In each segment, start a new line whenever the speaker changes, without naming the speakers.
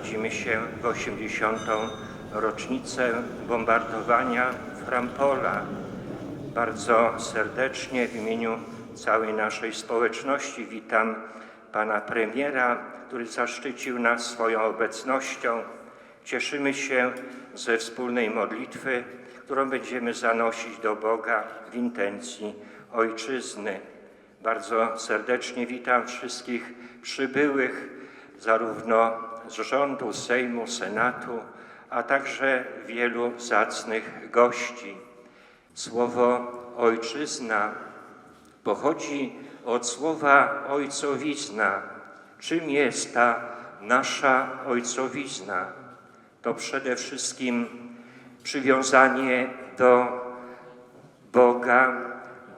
gromadzimy się w 80. rocznicę bombardowania Frampola. Bardzo serdecznie w imieniu całej naszej społeczności witam pana premiera, który zaszczycił nas swoją obecnością. Cieszymy się ze wspólnej modlitwy, którą będziemy zanosić do Boga w intencji Ojczyzny. Bardzo serdecznie witam wszystkich przybyłych, zarówno z rządu, Sejmu, Senatu, a także wielu zacnych gości. Słowo ojczyzna pochodzi od słowa ojcowizna. Czym jest ta nasza ojcowizna? To przede wszystkim przywiązanie do Boga,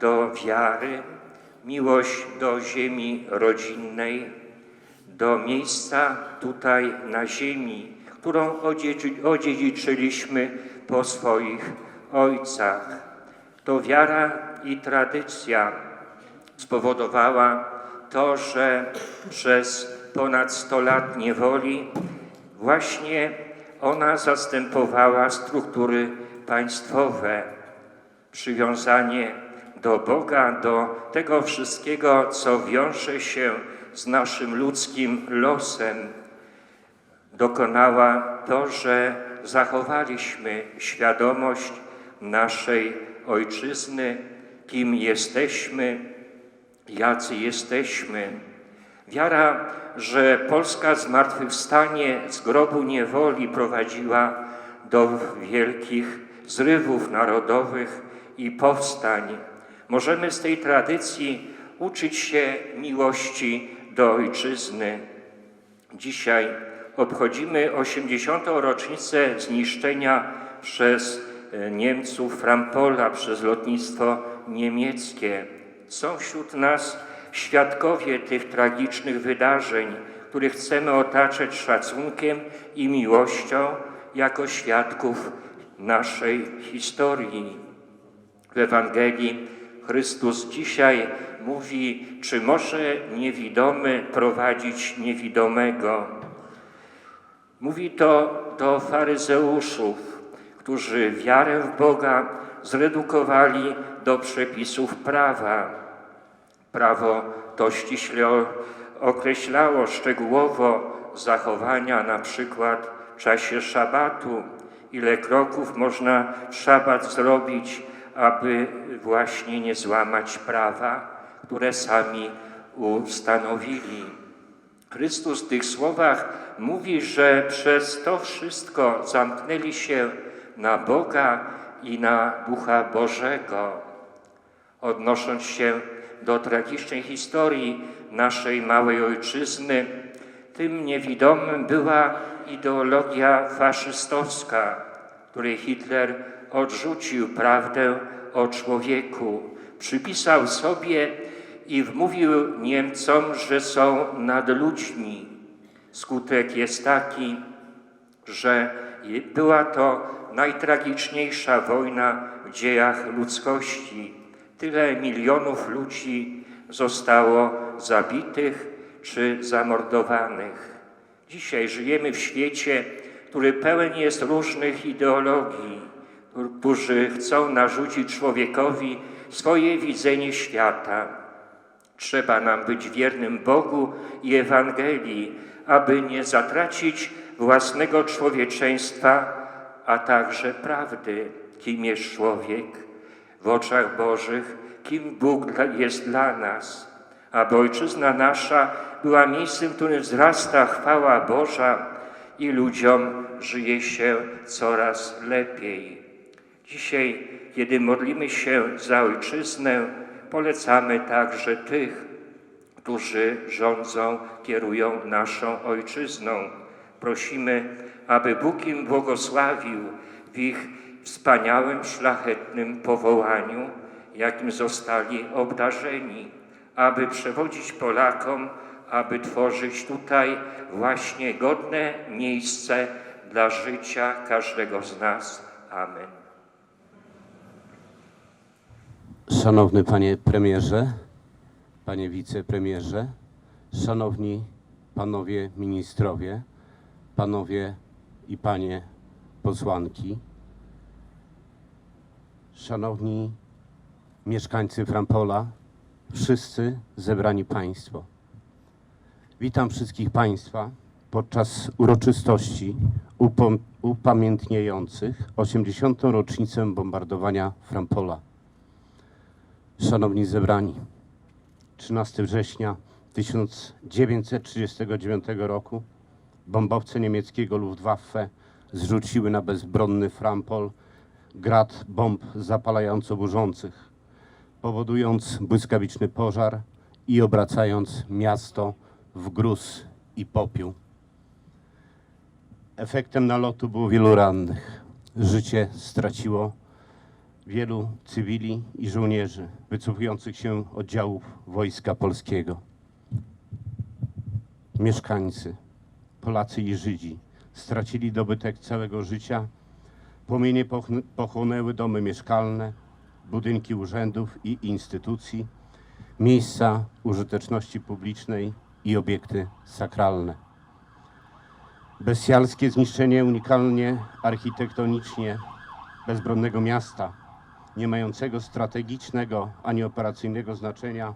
do wiary, miłość do ziemi rodzinnej, do miejsca tutaj na ziemi, którą odziedzi- odziedziczyliśmy po swoich ojcach. To wiara i tradycja spowodowała to, że przez ponad 100 lat niewoli właśnie ona zastępowała struktury państwowe. Przywiązanie do Boga, do tego wszystkiego, co wiąże się z naszym ludzkim losem, dokonała to, że zachowaliśmy świadomość naszej ojczyzny, kim jesteśmy, jacy jesteśmy. Wiara, że Polska zmartwychwstanie z grobu niewoli prowadziła do wielkich zrywów narodowych i powstań. Możemy z tej tradycji uczyć się miłości do ojczyzny. Dzisiaj obchodzimy 80. rocznicę zniszczenia przez e, Niemców Frampola, przez lotnictwo niemieckie. Są wśród nas świadkowie tych tragicznych wydarzeń, których chcemy otaczać szacunkiem i miłością jako świadków naszej historii. W Ewangelii Chrystus dzisiaj mówi, czy może niewidomy prowadzić niewidomego. Mówi to do faryzeuszów, którzy wiarę w Boga zredukowali do przepisów prawa. Prawo to ściśle określało szczegółowo zachowania, na przykład w czasie szabatu, ile kroków można w szabat zrobić, aby właśnie nie złamać prawa, które sami ustanowili. Chrystus w tych słowach mówi, że przez to wszystko zamknęli się na Boga i na Ducha Bożego. Odnosząc się do tragicznej historii naszej małej ojczyzny, tym niewidomym była ideologia faszystowska, której Hitler odrzucił prawdę o człowieku. Przypisał sobie i wmówił Niemcom, że są nad ludźmi. Skutek jest taki, że była to najtragiczniejsza wojna w dziejach ludzkości. Tyle milionów ludzi zostało zabitych czy zamordowanych. Dzisiaj żyjemy w świecie, który pełen jest różnych ideologii, którzy chcą narzucić człowiekowi swoje widzenie świata. Trzeba nam być wiernym Bogu i Ewangelii, aby nie zatracić własnego człowieczeństwa, a także prawdy, kim jest człowiek w oczach Bożych, kim Bóg jest dla nas, aby ojczyzna nasza była miejscem, w którym wzrasta chwała Boża i ludziom żyje się coraz lepiej. Dzisiaj, kiedy modlimy się za ojczyznę, polecamy także tych, którzy rządzą, kierują naszą ojczyzną. Prosimy, aby Bóg im błogosławił w ich wspaniałym, szlachetnym powołaniu, jakim zostali obdarzeni, aby przewodzić Polakom, aby tworzyć tutaj właśnie godne miejsce dla życia każdego z nas. Amen.
Szanowny panie premierze, panie wicepremierze, szanowni panowie ministrowie, panowie i panie posłanki, szanowni mieszkańcy Frampola, wszyscy zebrani państwo. Witam wszystkich państwa podczas uroczystości upamiętniających 80. rocznicę bombardowania Frampola. Szanowni zebrani, 13 września 1939 roku bombowce niemieckiego Luftwaffe zrzuciły na bezbronny Frampol grad bomb zapalająco burzących, powodując błyskawiczny pożar i obracając miasto w gruz i popiół. Efektem nalotu było wielu rannych. Życie straciło wielu cywili i żołnierzy wycofujących się oddziałów Wojska Polskiego. Mieszkańcy, Polacy i Żydzi stracili dobytek całego życia. Płomienie pochłonęły domy mieszkalne, budynki urzędów i instytucji, miejsca użyteczności publicznej i obiekty sakralne. Bestialskie zniszczenie unikalnie architektonicznie bezbronnego miasta, nie mającego strategicznego ani operacyjnego znaczenia,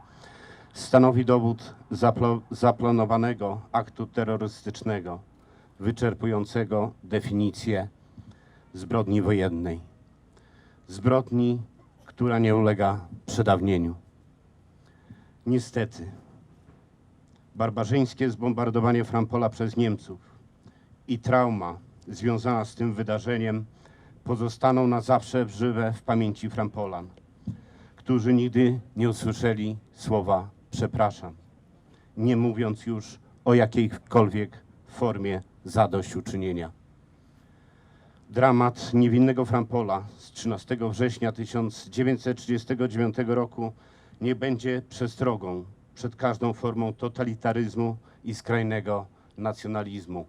stanowi dowód zaplo- zaplanowanego aktu terrorystycznego, wyczerpującego definicję zbrodni wojennej. Zbrodni, która nie ulega przedawnieniu. Niestety, barbarzyńskie zbombardowanie Frampola przez Niemców i trauma związana z tym wydarzeniem pozostaną na zawsze żywe w pamięci Frampolan, którzy nigdy nie usłyszeli słowa przepraszam, nie mówiąc już o jakiejkolwiek formie zadośćuczynienia. Dramat niewinnego Frampola z 13 września 1939 roku nie będzie przestrogą przed każdą formą totalitaryzmu i skrajnego nacjonalizmu.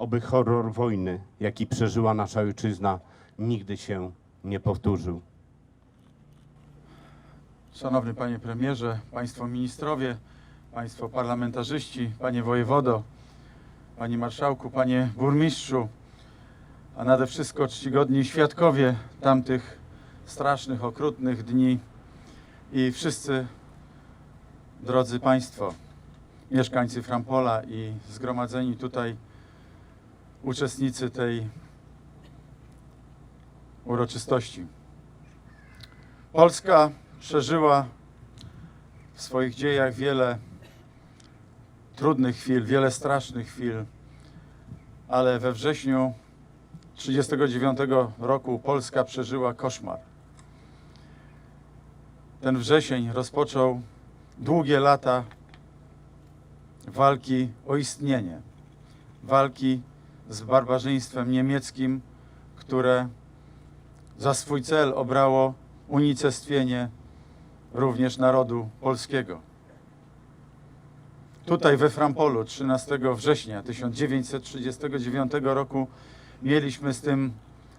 Oby horror wojny, jaki przeżyła nasza ojczyzna, nigdy się nie powtórzył.
Szanowny Panie Premierze, Państwo Ministrowie, Państwo Parlamentarzyści, Panie Wojewodo, Panie Marszałku, Panie Burmistrzu, a nade wszystko czcigodni świadkowie tamtych strasznych, okrutnych dni i wszyscy drodzy Państwo, mieszkańcy Frampola i zgromadzeni tutaj uczestnicy tej uroczystości. Polska przeżyła w swoich dziejach wiele trudnych chwil, wiele strasznych chwil, ale we wrześniu 1939 roku Polska przeżyła koszmar. Ten wrzesień rozpoczął długie lata walki o istnienie, walki z barbarzyństwem niemieckim, które za swój cel obrało unicestwienie również narodu polskiego. Tutaj we Frampolu 13 września 1939 roku mieliśmy z tym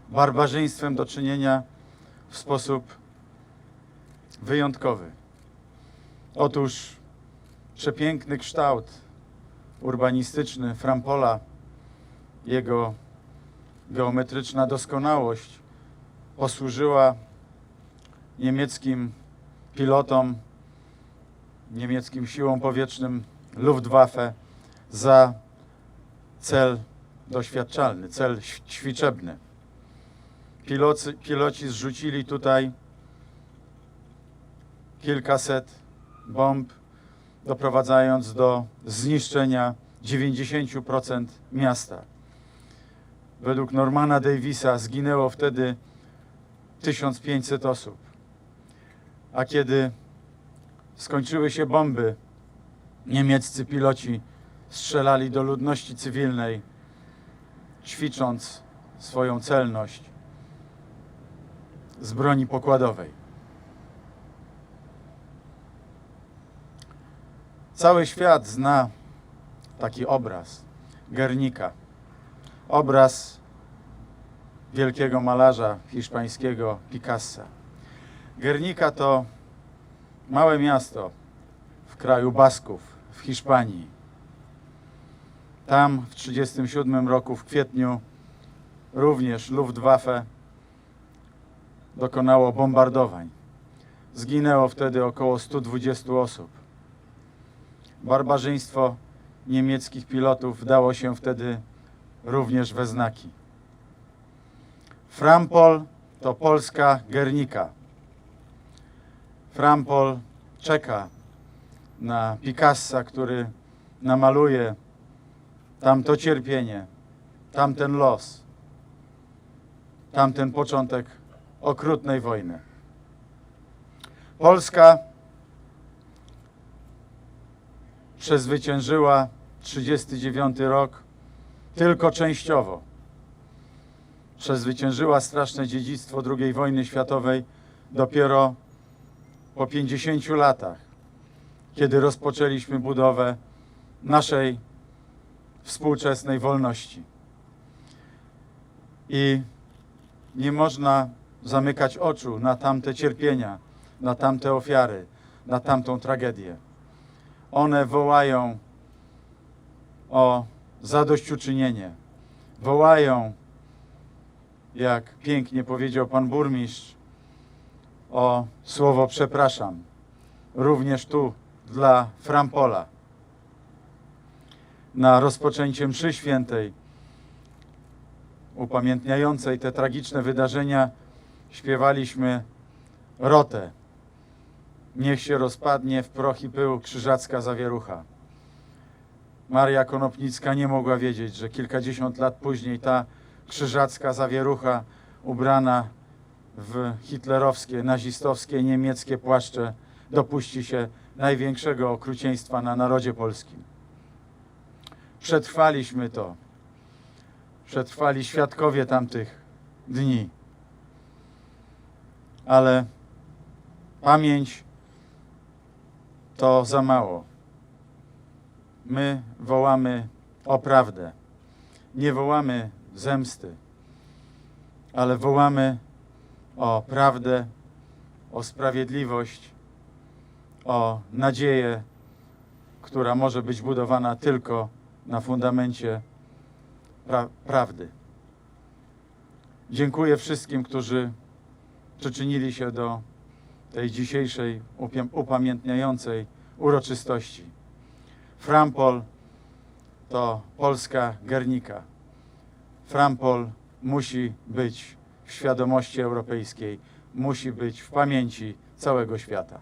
barbarzyństwem do czynienia w sposób wyjątkowy. Otóż przepiękny kształt urbanistyczny Frampola, jego geometryczna doskonałość posłużyła niemieckim pilotom, niemieckim siłom powietrznym Luftwaffe za cel doświadczalny, cel ćwiczebny. Pilocy, piloci zrzucili tutaj kilkaset bomb, doprowadzając do zniszczenia 90% miasta. Według Normana Davisa zginęło wtedy 1500 osób. A kiedy skończyły się bomby, niemieccy piloci strzelali do ludności cywilnej, ćwicząc swoją celność z broni pokładowej. Cały świat zna taki obraz Gernika. Obraz wielkiego malarza hiszpańskiego Picassa. Guernica to małe miasto w kraju Basków w Hiszpanii. Tam w 1937 roku, w kwietniu, również Luftwaffe dokonało bombardowań. Zginęło wtedy około 120 osób. Barbarzyństwo niemieckich pilotów dało się wtedy również we znaki. Frampol to polska Gernika. Frampol czeka na Picassa, który namaluje tamto cierpienie, tamten los, tamten początek okrutnej wojny. Polska przezwyciężyła 39 rok tylko częściowo. Przezwyciężyła straszne dziedzictwo II wojny światowej dopiero po 50 latach, kiedy rozpoczęliśmy budowę naszej współczesnej wolności. I nie można zamykać oczu na tamte cierpienia, na tamte ofiary, na tamtą tragedię. One wołają o zadośćuczynienie. Wołają, jak pięknie powiedział pan burmistrz, o słowo przepraszam. Również tu dla Frampola. Na rozpoczęcie mszy świętej upamiętniającej te tragiczne wydarzenia śpiewaliśmy rotę. Niech się rozpadnie w proch i pył krzyżacka zawierucha. Maria Konopnicka nie mogła wiedzieć, że kilkadziesiąt lat później ta krzyżacka zawierucha ubrana w hitlerowskie, nazistowskie, niemieckie płaszcze dopuści się największego okrucieństwa na narodzie polskim. Przetrwaliśmy to. Przetrwali świadkowie tamtych dni. Ale pamięć to za mało. My wołamy o prawdę. Nie wołamy zemsty, ale wołamy o prawdę, o sprawiedliwość, o nadzieję, która może być budowana tylko na fundamencie pra prawdy. Dziękuję wszystkim, którzy przyczynili się do tej dzisiejszej upamiętniającej uroczystości. Frampol to polska Gernika. Frampol musi być w świadomości europejskiej, musi być w pamięci całego świata.